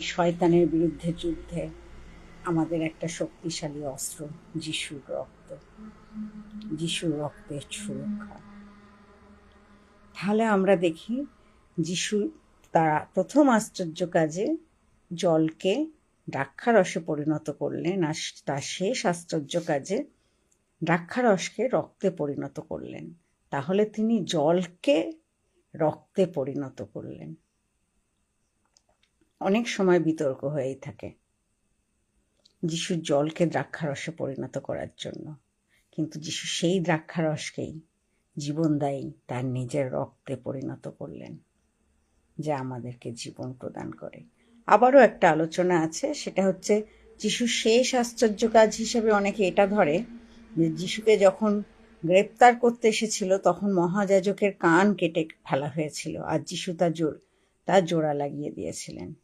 শয়তানের বিরুদ্ধে যুদ্ধে আমাদের একটা শক্তিশালী অস্ত্র, যিশুর রক্ত। যিশুর রক্তের সুরক্ষা। তাহলে আমরা দেখি যিশু তারা প্রথম আশ্চর্য কাজে জলকে দ্রাক্ষারসে পরিণত করলেন আর তার শেষ আশ্চর্য কাজে দ্রাক্ষারসকে রক্তে পরিণত করলেন। তাহলে তিনি জলকে রক্তে পরিণত করলেন। অনেক সময় বিতর্ক হয়েই থাকে। যিশু জলকে দ্রাক্ষারসে পরিণত করার জন্য। কিন্তু যিশু সেই দ্রাক্ষারসকেই জীবনদায়ী তার নিজের রক্তে পরিণত করলেন, যা আমাদেরকে জীবন প্রদান করে। আবারও একটা আলোচনা আছে, সেটা হচ্ছে যিশু শেষ আশ্চর্য কাজ হিসেবে অনেকে এটা ধরে যে যিশুকে যখন গ্রেপ্তার করতে এসেছিল, তখন মহাযাজকের কান কেটে ফেলা হয়েছিল, আর যিশু তা জোর তা জোড়া লাগিয়ে দিয়েছিলেন।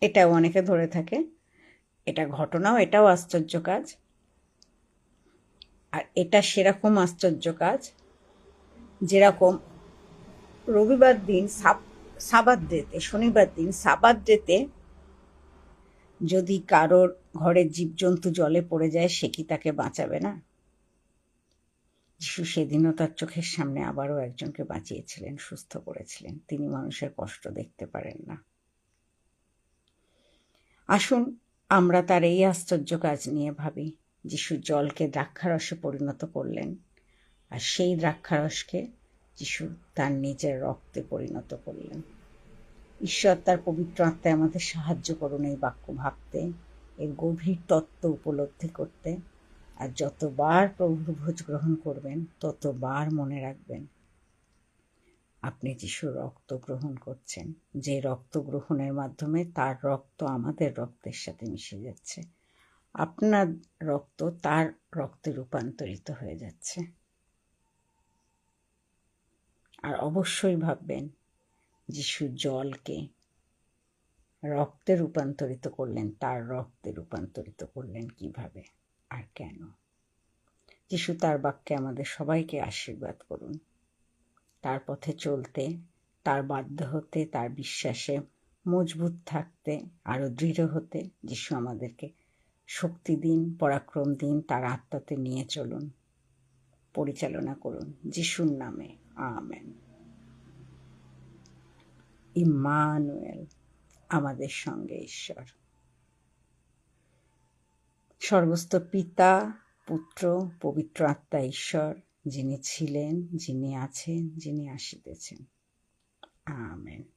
এটাও অনেকে ধরে থাকে। এটা ঘটনাও, এটাও আশ্চর্য কাজ। আর এটা সেরকম আশ্চর্য কাজ, যেরকম রবিবার দিন সাবাদ ডেতে, শনিবার দিন সাবাদ ডেতে যদি কারোর ঘরের জীবজন্তু জলে পড়ে যায়, সে কি তাকে বাঁচাবে না? যিশু সেদিনও তার চোখের সামনে আবারও একজনকে বাঁচিয়েছিলেন, সুস্থ করেছিলেন। তিনি মানুষের কষ্ট দেখতে পারেন না। আসুন, আমরা তার এই আশ্চর্য কাজ নিয়ে ভাবি, যিশু জলকে দ্রাক্ষারসে পরিণত করলেন, আর সেই দ্রাক্ষারসকে যিশু তার নিজের রক্তে পরিণত করলেন। ঈশ্বর তার পবিত্র আত্মায় আমাদের সাহায্য করুন এই বাক্য ভাবতে, এর গভীর তত্ত্ব উপলব্ধি করতে, আর যতবার প্রভুর ভোজ গ্রহণ করবেন, ততবার মনে রাখবেন আপনি যিশুর রক্ত গ্রহণ করছেন, যে রক্ত গ্রহণের মাধ্যমে তার রক্ত আমাদের রক্তের সাথে মিশে যাচ্ছে। আপনার রক্ত তার রক্তে রূপান্তরিত হয়ে যাচ্ছে। আর অবশ্যই ভাববেন, যিশু জলকে রক্তে রূপান্তরিত করলেন, তার রক্তে রূপান্তরিত করলেন কীভাবে আর কেন? যিশু তার বাক্যে আমাদের সবাইকে আশীর্বাদ করুন। তার পথে চলতে, তার বাধ্য হতে, তার বিশ্বাসে মজবুত থাকতে, আরও দৃঢ় হতে যিশু আমাদেরকে শক্তি দিন, পরাক্রম দিন, তার আত্মাতে নিয়ে চলুন। পরিচালনা করুন যিশুর নামে। আমেন। ইমানুয়েল, আমাদের সঙ্গে ঈশ্বর। সর্বস্ত পিতা, পুত্র, পবিত্র আত্মা ঈশ্বর যিনি ছিলেন যিনি আছেন যিনি আসিতেছেন। আমেন।